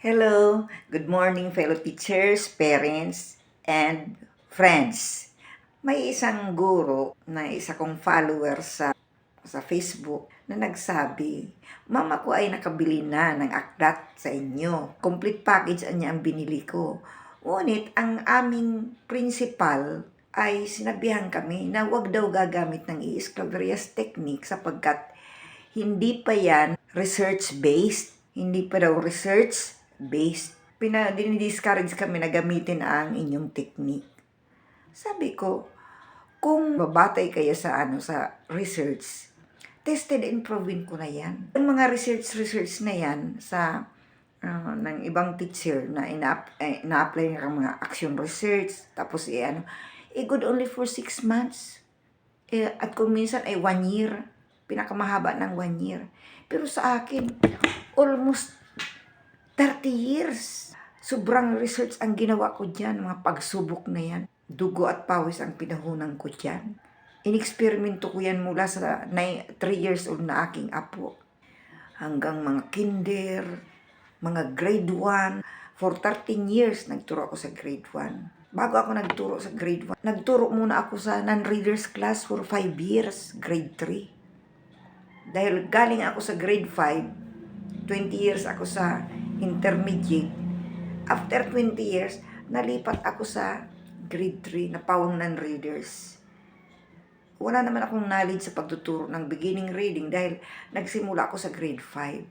Hello, good morning fellow teachers, parents, and friends. May isang guro na isa kong follower sa sa Facebook na nagsabi, Mama ko ay nakabili na ng aklat sa inyo. Complete package niya ang binili ko. Ngunit ang aming principal ay sinabihan kami na wag daw gagamit ng i-Sclaverias technique sapagkat hindi pa yan research-based. Hindi pa daw research-based. Pina, dinidiscourage kami na gamitin ang inyong technique. Sabi ko, kung babatay kayo sa ano sa research, tested and proven ko na yan. Yung mga research-research na yan sa ah, ng ibang teacher na ina- eh, ina-apply ng mga action research, tapos eh, ano, eh, good only for six months. Eh, at kung minsan ay one year, pinakamahaba ng one year. Pero sa akin, almost 30 years. Sobrang research ang ginawa ko dyan, mga pagsubok na yan. Dugo at pawis ang pinahunan ko dyan. Ineksperimento ko yan mula sa 3 years old na aking apo. Hanggang mga kinder, mga grade 1. For 13 years, nagturo ako sa grade 1. Bago ako nagturo sa grade 1, nagturo muna ako sa non-readers class for 5 years, grade 3. Dahil galing ako sa grade 5, 20 years ako sa intermediate. After 20 years, nalipat ako sa grade 3 na pawang non-readers. Wala naman akong knowledge sa pagtuturo ng beginning reading dahil nagsimula ako sa grade 5.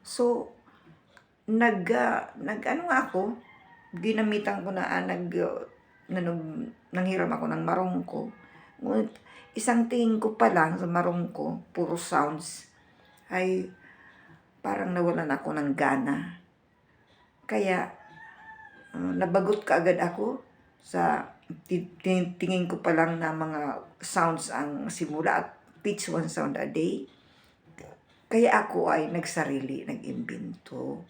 So, nag, ah, nag ano nga ako, ginamitan ko na, ah, nag, uh, nanog, nanghiram ako ng marong ko. Ngunit, isang tingin ko pa lang sa marong ko, puro sounds, ay parang nawalan ako ng gana. Kaya, uh, nabagot ka agad ako sa ti- ti- tingin ko pa lang na mga sounds ang simula at pitch one sound a day. Kaya ako ay nagsarili, nag-imbento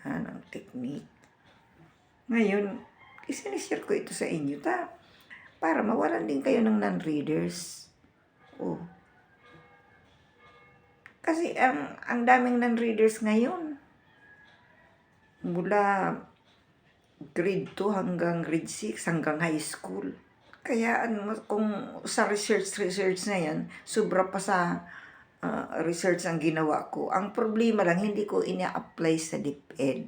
ha, ng technique. Ngayon, isinishare ko ito sa inyo ta para mawalan din kayo ng non-readers. Oh. Kasi ang ang daming non-readers ngayon. Mula grade 2 hanggang grade 6 hanggang high school. Kaya ano, kung sa research research na yan, sobra pa sa ah, research ang ginawa ko. Ang problema lang, hindi ko ina-apply sa DepEd.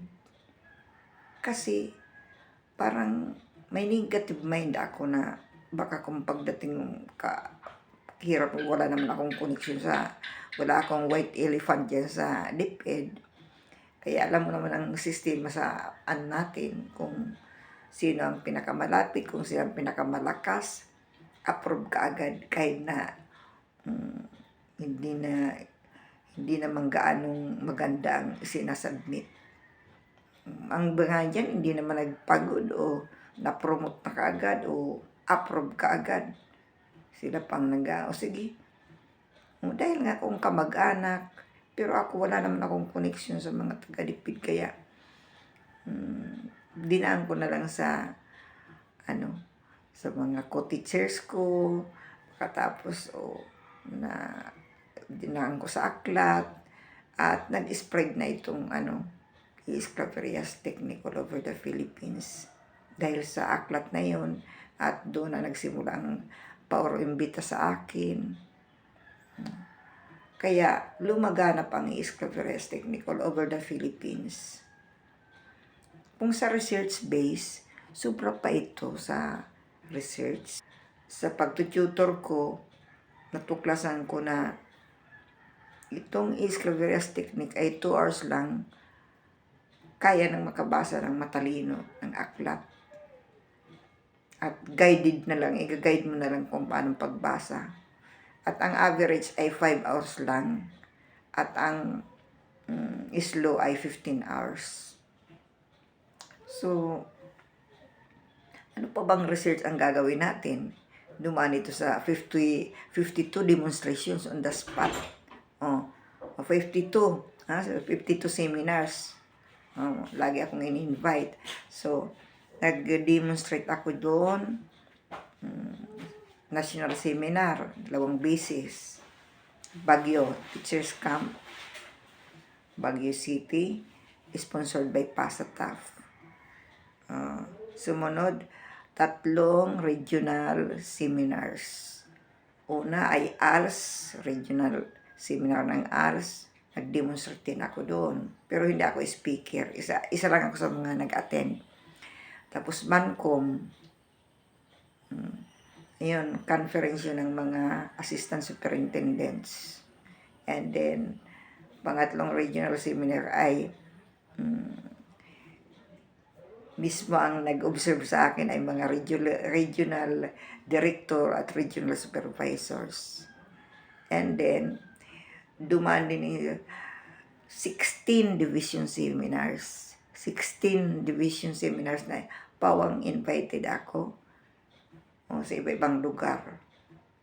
Kasi parang may negative mind ako na baka kung pagdating ka hirap wala naman akong connection sa wala akong white elephant dyan sa DepEd kaya alam mo naman ang sistema sa ano natin kung sino ang pinakamalapit kung sino ang pinakamalakas approve ka agad kahit na mm, hindi na hindi naman gaanong maganda ang sinasubmit ang mga dyan, hindi naman nagpagod o na-promote na kaagad o approve ka agad. Sila pang nag o sige. O, dahil nga kung kamag-anak, pero ako wala naman akong connection sa mga taga-dipid kaya hmm, dinaan ko na lang sa ano sa mga co-teachers ko katapos o na dinaan ko sa aklat at nag-spread na itong ano is Claverias technique over the Philippines. Dahil sa aklat na yon at doon na nagsimula ang power imbita sa akin. Kaya lumaganap ang Claverias technique all over the Philippines. Kung sa research base, sobra pa ito sa research. Sa pagtututor ko, natuklasan ko na itong Claverias technique ay 2 hours lang kaya nang makabasa ng matalino ng aklat. At guided na lang, i-guide mo na lang kung paano pagbasa. At ang average ay 5 hours lang. At ang mm, slow ay 15 hours. So, ano pa bang research ang gagawin natin? Dumaan ito sa 50, 52 demonstrations on the spot. Oh, 52. Ha? 52 seminars. Oh, lagi akong in-invite. So, nag-demonstrate ako doon. Hmm, national seminar, dalawang beses. Bagyo, Teachers Camp, Baguio City, sponsored by Pasataf. Ah, sumunod, tatlong regional seminars. Una ay ALS, regional seminar ng ALS. Nag-demonstrate din ako doon. Pero hindi ako speaker. Isa, isa lang ako sa mga nag-attend. Tapos Mancom. Hmm. Conference yun ng mga assistant superintendents. And then, pangatlong regional seminar ay mm, mismo ang nag-observe sa akin ay mga regional, regional director at regional supervisors. And then, dumaan din yung 16 division seminars. 16 division seminars na pawang invited ako o sa iba-ibang lugar.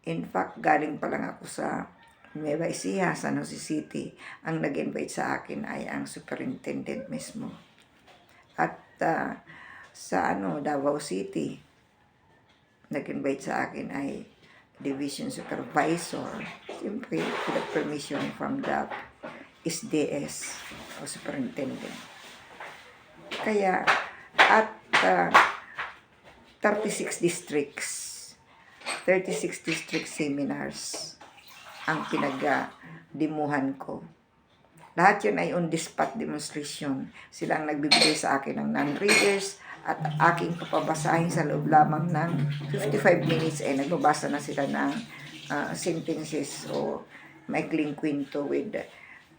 In fact, galing pa lang ako sa Nueva Ecija, San Jose City. Ang nag-invite sa akin ay ang superintendent mismo. At ah, sa ano, Davao City, nag-invite sa akin ay division supervisor. Siyempre, with permission from the SDS o superintendent. Kaya, at ah, 36 districts, 36 district seminars ang pinag-dimuhan ko. Lahat yun ay on the spot demonstration. Sila ang nagbibigay sa akin ng non-readers at aking papabasahin sa loob lamang ng 55 minutes ay nagbabasa na sila ng ah, sentences o maikling kwento with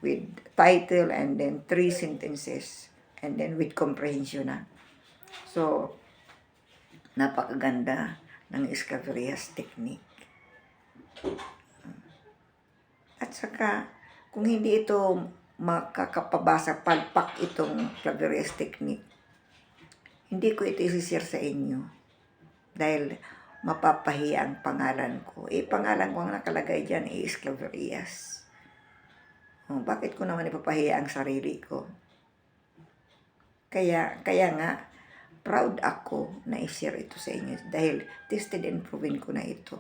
with title and then three sentences and then with comprehension na. So, napakaganda ng Escaverias technique. At saka, kung hindi ito makakapabasa, palpak itong Claveres technique, hindi ko ito isishare sa inyo. Dahil mapapahiya ang pangalan ko. Eh, pangalan ko ang nakalagay dyan is Claverias. Oh, bakit ko naman ipapahiya ang sarili ko? Kaya, kaya nga, proud ako na i-share ito sa inyo dahil tested and proven ko na ito.